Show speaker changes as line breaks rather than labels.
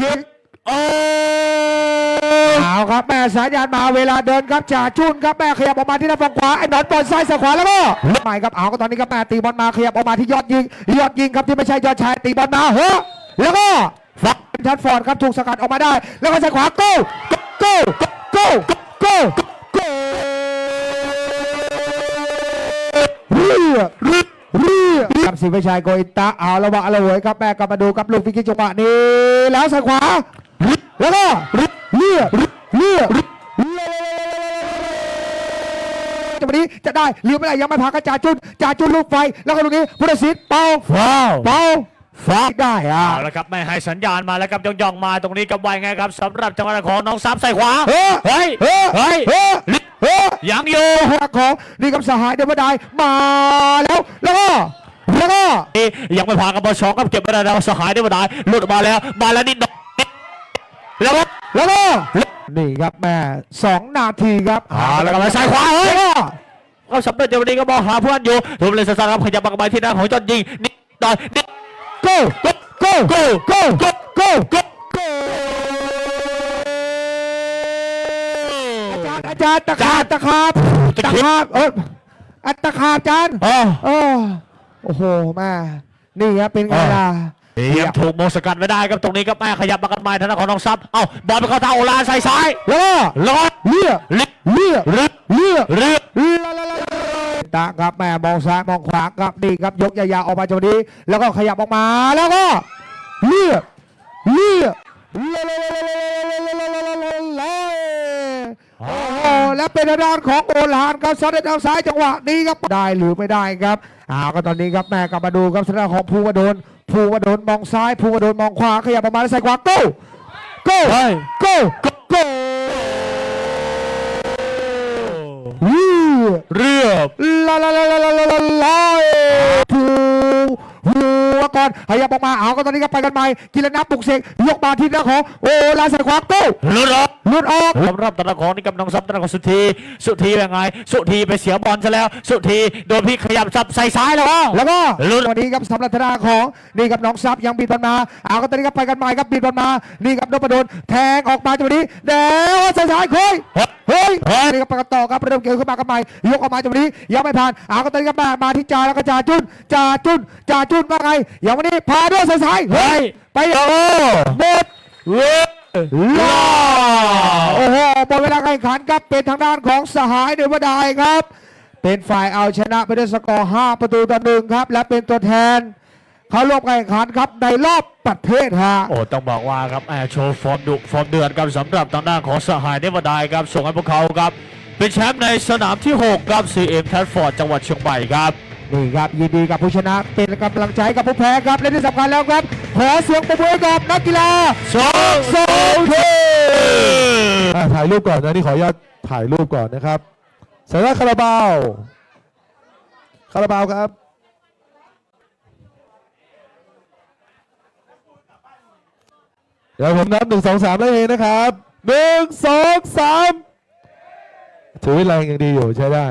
คิดออกเ
อาครับแม่สายยานมาเวลาเดินครับจ่าจุนครับแม่ขยับออกมาที่ด้านฝั่งขวาไอ้หนอนบอลซ้ายสายขวาแล้วก็ใหม่ครับเอาก็ตอนนี้ครับแม่ตีบอลมาขยับออกมาที่ยอดยิงยอดยิงครับที่ไม่ใช่ยอดชายตีบอลมาเฮ้อแล้วก็ฟักชัดฟอร์ดครับถูกสกัดออกมาได้ แล้วก็สายขวาโก้ ครับสิไม่ใช่โกอิตาเอาละวะละเวยครับแม่กลับมาดูครับลูกฟิกกี้จังหวะนี้ แล้วใส่ขวา แล้วก็เลี่ยเลี่ยจังหวะนี้จะได้หรือไม่ได้ยังไม่พากระจาจุนจ่าจุนลูกไฟ แล้วก็ลูกนี้พุทธศิษย์เป่า
ว้า
เป่าฟาได้อะ
เอาละครับไม่ให้สัญญาณมาแล้วครับย่องยองๆมาตรงนี้กับไวไงครับสำหรับจังหวะของน้องซับใส่ขวา
เฮ้ย
เฮ้ย
เฮ้ย
ยังอยู่
ของนี่กับสหายเดวดายมาแล้วแล้วก็ แล้วก็
นี่ยังไม่ผ่านกับบอลสองครับเก็บไม่ได้แล้วสหายได้มาได้หลุดออกมาแล้ว มาแล้วนิดหน่อยแล้วครับ
แล้วก็นี่ครับแม่สองนาทีครับ
เอาแล้วก็มาซ้ายขวาเฮ้ย
แล้วก็
ก็สำเร็จเดี๋ยววันนี้ก็มองหาเพื่อนอยู่รวมเลยสั้นๆครับขยับมากับไปที่หน้าของจอดยิงนิดหน่อยนิด
โก้โก้โก้โก้โก้โก้โก้โก้อาจารย์อาจารย์ตะขาบตะขาบตะขาบเอออัตตะขาบอาจารย์
อ๋อ
เออ โอ้โหแม่นี่ครับเป็นไงล่ะ
ยังถูกมงสกัดไม่ได้ครับตรงนี้ก็แม่ขยับมากันใหม่ทางด้านของน้องซับเอ้าบอลไปเข้าทางโอลานใส่ซ้าย
แล้วก็
แล้วก็
เลี่ย
ลิก
เลี่ย
รึก
เลี่ย
รึก
ลาลาลาลาตาครับแม่มองซ้ายมองขวาครับนี่ครับยกยาวๆออกมาจากนี้ แล้วก็ขยับออกมาแล้วก็เลี่ยเลี่ยลาลา เป็นทางด้านของโอลานครับซัดด้วยทางซ้ายจังหวะนี้ครับได้หรือไม่ได้ครับอ้าวก็ตอนนี้ครับแม่กลับมาดูครับทางด้านของภูวดลภูวดลมองซ้ายภูวดลมองขวาขยับออกมาแล้วใส่ขวาโก้โก้
เฮ้ย
โก้โก้วู้
เรียบ
ลาลาลาลาลาลาลา ลาผูผูก่อนขยับออกมาเอาก็ตอนนี้ก็ไปกันใหม่กินแล้วนับบุกเสกยกมาที่หน้าของโอ้ลาใส่ขวาโก้
หลุดออก
หลุดออก
สำหรับตะของนี่กับน้องซับตะของสุธีสุธีเป็นไง สุธีไปเสียบอลซะแล้ว สุธีโดนพี่ขยับซับใส่ซ้ายแล้ว
แล้วก็
หลุด
วันนี้ครับสำหรับธนาของนี่กับน้องซับยังบีบบอลมาเอาก็ตอนนี้ก็ไปกันใหม่ครับบีบบอลมานี่กับนพดลแทงออกมาจังหวะนี้เดี๋ยวใส่ซ้ายคุย
เฮ้ย
เฮ้ย
เฮ้ย
นี่ก็ไปกันต่อครับเริ่มเกมขึ้นมากันใหม่ยกออกมาจังหวะนี้ยังไม่ผ่านเอาก็ตอนนี้ก็มามาที่จ่าแล้วก็จ่าจุนจ่าจุนจ่าจุนว่าไงอย่างวันนี้พาด้วยใส่ซ้ายเฮ้ยไป
โอ้
หมด
เว้ย
ล่าโอ้โหหมดเวลาการแข่งขันครับเป็นทางด้านของสหายเดวดายครับ เป็นฝ่ายเอาชนะไปด้วยสกอร์ 5 ประตูต่อหนึ่งครับ และเป็นตัวแทน เขาร่วมการแข่งขันครับในรอบประเทศฮะ
โอ้ต้องบอกว่าครับแอร์โชว์ฟอร์มดุฟอร์มเดือดครับสำหรับทางด้านของสหายเนวดายครับส่งให้พวกเขาครับเป็นแชมป์ในสนามที่ 6 ครับ CM แทดฟอร์ดจังหวัดเชียงใหม่ครับ
นี่ครับยินดีกับผู้ชนะเป็นกำลังใจกับผู้แพ้ครับและที่สำคัญแล้วครับ ขอเสียงปรบมือให้กับนักกีฬา
สอง
สองที
อะถ่ายรูปก่อนนะนี่ขออนุญาตถ่ายรูปก่อนนะครับสายหน้าคาราบาวคาราบาวครับ เดี๋ยวผมนับหนึ่งสองสามได้เองนะครับหนึ่งสองสามถือว่าแรงยังดีอยู่ใช้ได้